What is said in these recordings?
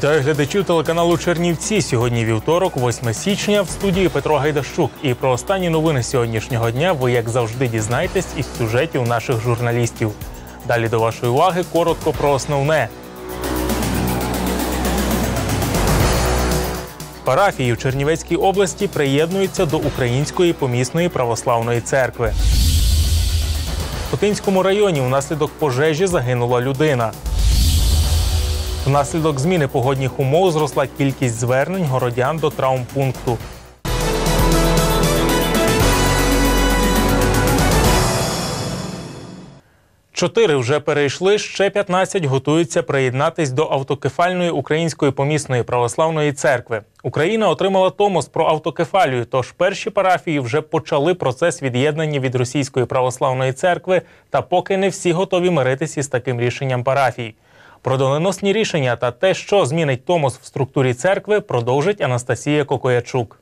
Вітаю глядачів телеканалу Чернівці. Сьогодні вівторок, 8 січня, в студії Петро Гайдащук. І про останні новини сьогоднішнього дня ви, як завжди, дізнаєтесь із сюжетів наших журналістів. Далі до вашої уваги коротко про основне. Парафії в Чернівецькій області приєднуються до Української помісної православної церкви. В Хотинському районі внаслідок пожежі загинула людина. Внаслідок зміни погодних умов зросла кількість звернень городян до травмпункту. Чотири вже перейшли, ще 15 готуються приєднатись до автокефальної української помісної православної церкви. Україна отримала томос про автокефалію. Тож перші парафії вже почали процес від'єднання від російської православної церкви, та поки не всі готові миритися з таким рішенням парафій. Про доленосні рішення та те, що змінить Томос в структурі церкви, продовжить Анастасія Кокоячук.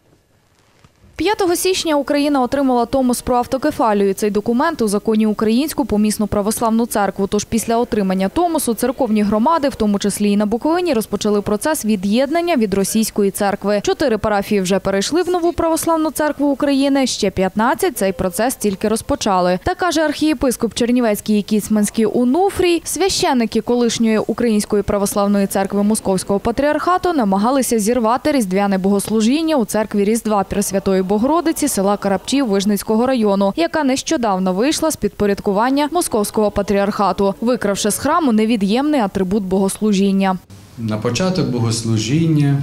5 січня Україна отримала Томос про автокефалію. Цей документ у законі Українську помісну православну церкву. Тож після отримання Томосу церковні громади, в тому числі і на Буковині, розпочали процес від'єднання від російської церкви. Чотири парафії вже перейшли в нову православну церкву України. Ще 15 цей процес тільки розпочали. Та каже архієпископ Чернівецький і Кіцманський Унуфрій, священники колишньої української православної церкви Московського патріархату намагалися зірвати різдвяне богослужіння у церкві Різдва Пресвятої Богородиці села Карапчів Вижницького району, яка нещодавно вийшла з підпорядкування московського патріархату, викравши з храму невід'ємний атрибут богослужіння. На початок богослужіння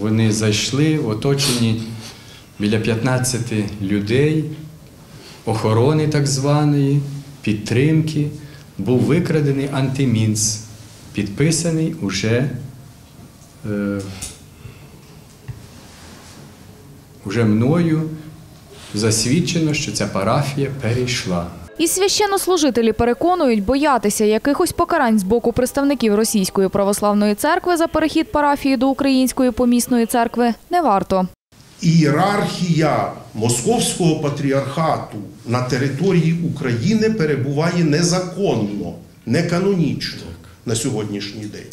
вони зайшли, оточені біля 15 людей, охорони так званої, підтримки. Був викрадений антимінц, підписаний уже, е, уже мною. Засвідчено, що ця парафія перейшла. І священнослужителі переконують, боятися якихось покарань з боку представників Російської православної церкви за перехід парафії до Української помісної церкви не варто. Ієрархія Московського патріархату на території України перебуває незаконно, неканонічно на сьогоднішній день.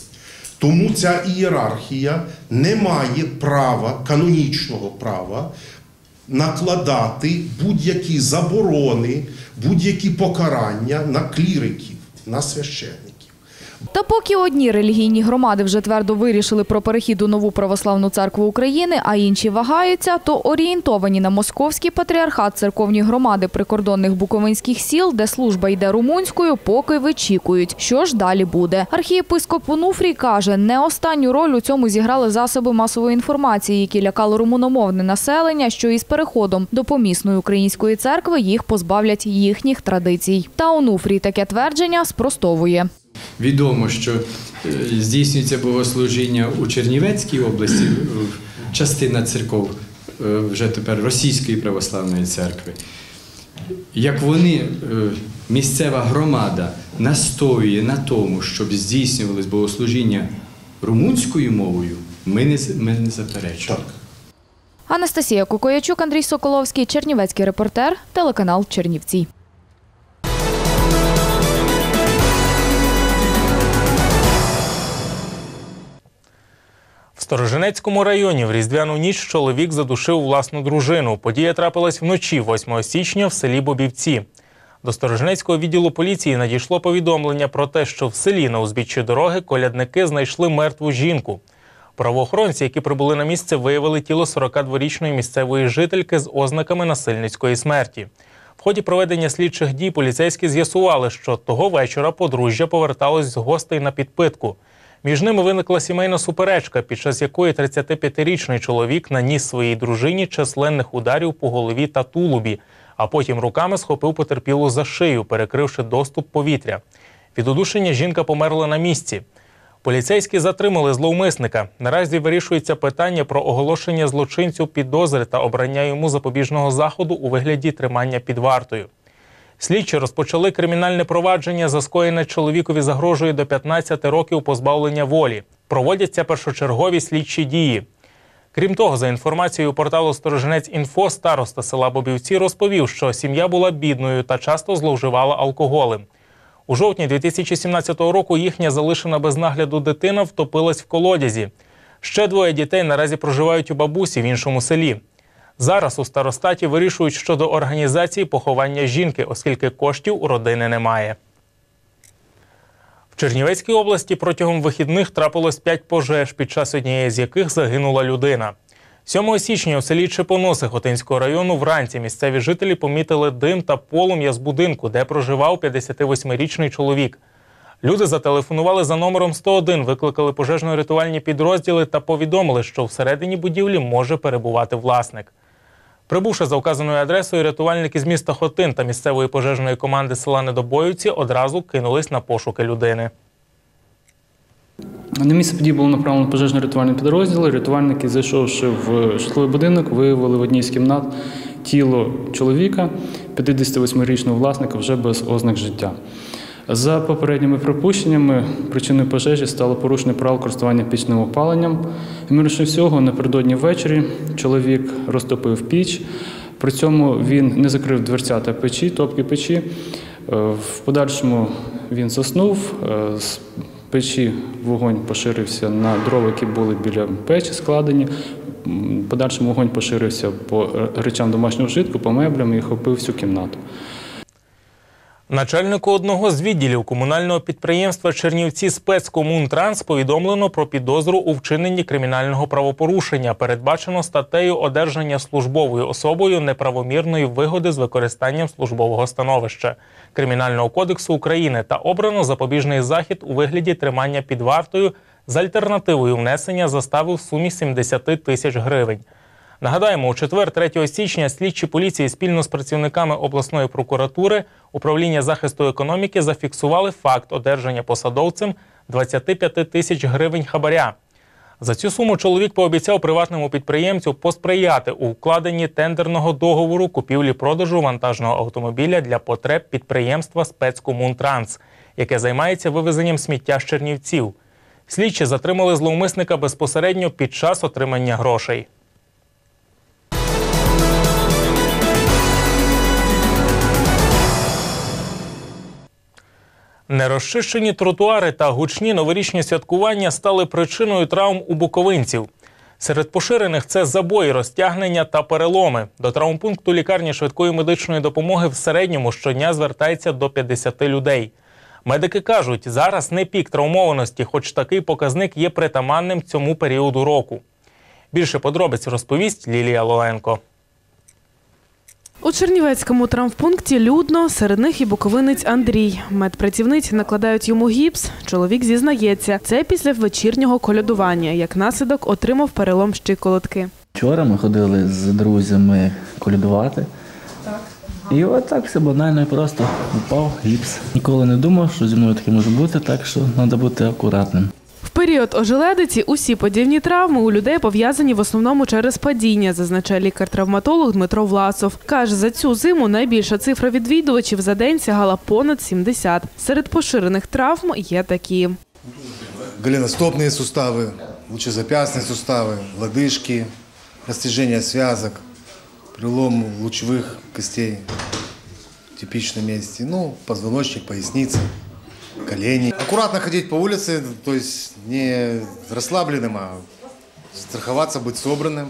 Тому ця ієрархія не має права, канонічного права накладати будь-які заборони, будь-які покарання на кліриків, на священників. Та поки одні релігійні громади вже твердо вирішили про перехід у нову православну церкву України, а інші вагаються, то орієнтовані на московський патріархат церковні громади прикордонних буковинських сіл, де служба йде румунською, поки вичікують, що ж далі буде. Архієпископ Онуфрій каже, не останню роль у цьому зіграли засоби масової інформації, які лякали румуномовне населення, що із переходом до помісної української церкви їх позбавлять їхніх традицій. Та Онуфрій таке твердження спростовує. Відомо, що е, здійснюється богослужіння у Чернівецькій області, частина церков е, вже тепер Російської православної церкви. Як вони, е, місцева громада, настоює на тому, щоб здійснювалось богослужіння румунською мовою, ми не, ми не заперечуємо. Так. Анастасія Кукоячук, Андрій Соколовський, Чернівецький репортер, телеканал Чернівці. Сторожинецькому районі в Різдвяну ніч чоловік задушив власну дружину. Подія трапилась вночі 8 січня в селі Бобівці. До Сторожинецького відділу поліції надійшло повідомлення про те, що в селі на узбіччі дороги колядники знайшли мертву жінку. Правоохоронці, які прибули на місце, виявили тіло 42-річної місцевої жительки з ознаками насильницької смерті. В ході проведення слідчих дій поліцейські з'ясували, що того вечора подружжя поверталось з гостей на підпитку. Між ними виникла сімейна суперечка, під час якої 35-річний чоловік наніс своїй дружині численних ударів по голові та тулубі, а потім руками схопив потерпілу за шию, перекривши доступ повітря. Від удушення жінка померла на місці. Поліцейські затримали зловмисника. Наразі вирішується питання про оголошення злочинцю підозри та обрання йому запобіжного заходу у вигляді тримання під вартою. Слідчі розпочали кримінальне провадження за скоєне чоловікові загрожує до 15 років позбавлення волі. Проводяться першочергові слідчі дії. Крім того, за інформацією порталу Сторожинець інфо, староста села Бобівці розповів, що сім'я була бідною та часто зловживала алкоголем. У жовтні 2017 року їхня залишена без нагляду дитина втопилась в колодязі. Ще двоє дітей наразі проживають у бабусі в іншому селі. Зараз у старостаті вирішують щодо організації поховання жінки, оскільки коштів у родини немає. В Чернівецькій області протягом вихідних трапилось 5 пожеж, під час однієї з яких загинула людина. 7 січня у селі Чепоноси Хотинського району вранці місцеві жителі помітили дим та полум'я з будинку, де проживав 58-річний чоловік. Люди зателефонували за номером 101, викликали пожежно-рятувальні підрозділи та повідомили, що всередині будівлі може перебувати власник. Прибувши за указаною адресою, рятувальники з міста Хотин та місцевої пожежної команди села Недобоївці одразу кинулись на пошуки людини. На місце події було направлено пожежно-рятувальні підрозділи. Рятувальники, зайшовши в житловий будинок, виявили в одній з кімнат тіло чоловіка, 58-річного власника, вже без ознак життя. За попередніми припущеннями, причиною пожежі стало порушення правил користування пічним опаленням. Ймовірніше всього, напередодні ввечері чоловік розтопив піч. При цьому він не закрив дверцята печі, топки печі. Е, В подальшому він заснув. е, З печі вогонь поширився на дрова, які були біля печі складені. В подальшому вогонь поширився по е, речам домашнього вжитку, по меблям і охопив всю кімнату. Начальнику одного з відділів комунального підприємства Чернівці спецкомунтранс повідомлено про підозру у вчиненні кримінального правопорушення, передбачено статтею одержання службовою особою неправомірної вигоди з використанням службового становища Кримінального кодексу України та обрано запобіжний захід у вигляді тримання під вартою з альтернативою внесення застави в сумі 70 тисяч гривень. Нагадаємо, у четвер, 3 січня, слідчі поліції спільно з працівниками обласної прокуратури управління захисту економіки зафіксували факт одержання посадовцем 25 тисяч гривень хабаря. За цю суму чоловік пообіцяв приватному підприємцю посприяти у вкладенні тендерного договору купівлі-продажу вантажного автомобіля для потреб підприємства спецкомунтранс, яке займається вивезенням сміття з Чернівців. Слідчі затримали зловмисника безпосередньо під час отримання грошей. Нерозчищені тротуари та гучні новорічні святкування стали причиною травм у буковинців. Серед поширених це забої, розтягнення та переломи. До травмпункту лікарні швидкої медичної допомоги в середньому щодня звертається до 50 людей. Медики кажуть, зараз не пік травмованості, хоч такий показник є притаманним цьому періоду року. Більше подробиць розповість Лілія Лоенко. У Чернівецькому травмпункті людно, серед них і буковинець Андрій. Медпрацівниці накладають йому гіпс. Чоловік зізнається, це після вечірнього колядування. Як наслідок отримав перелом щиколотки. Вчора ми ходили з друзями колядувати. І от так все банально і просто упав гіпс. Ніколи не думав, що зі мною таке може бути, так що треба бути акуратним В період ожеледиці усі подібні травми у людей пов'язані в основному через падіння, зазначає лікар-травматолог Дмитро Власов. Каже, за цю зиму найбільша цифра відвідувачів за день сягала понад 70. Серед поширених травм є такі. голеностопные суставы, лучезапястные суставы, лодыжки, растяжение связок, перелом лучевых костей в типичном месте, ну, позвоночник, поясница, колени. Аккуратно ходить по улице, то есть не расслабленным, а страховаться, быть собранным.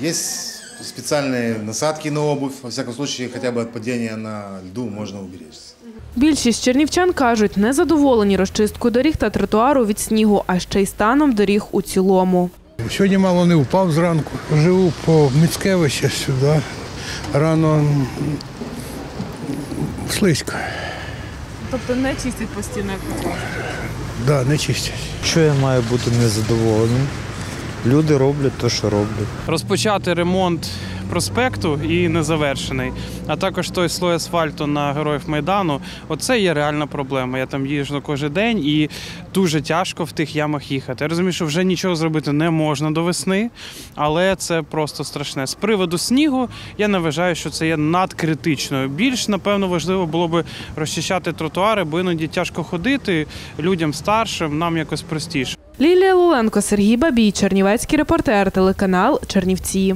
Есть специальные насадки на обувь, во всяком случае, хотя бы от падения на льду можно уберечься. Більшість чернівчан кажуть, не задоволені розчисткою доріг та тротуару від снігу, а ще й станом доріг у цілому. Сьогодні мало не впав зранку. Живу по Міцкевича сюди. Рано м, слизько. Тобто не чистять постійно. Да, не чистять. Що я маю бути незадоволеним? Люди роблять те, що роблять. Розпочати ремонт проспекту і не завершений. А також той слой асфальту на героїв Майдану. Оце є реальна проблема. Я там їжджу кожен день і дуже тяжко в тих ямах їхати. Я розумію, що вже нічого зробити не можна до весни, але це просто страшне. З приводу снігу я не вважаю, що це є надкритичною. Більш напевно важливо було би розчищати тротуари, бо іноді тяжко ходити людям старшим, нам якось простіше. Лілія Луленко, Сергій Бабій, Чернівецький репортер, телеканал Чернівці.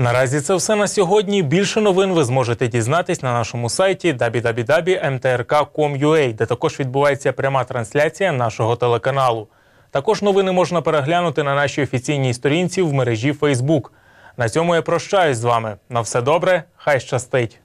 Наразі це все на сьогодні. Більше новин ви зможете дізнатись на нашому сайті www.mtrk.com.ua, де також відбувається пряма трансляція нашого телеканалу. Також новини можна переглянути на нашій офіційній сторінці в мережі Facebook. На цьому я прощаюсь з вами. На все добре, хай щастить!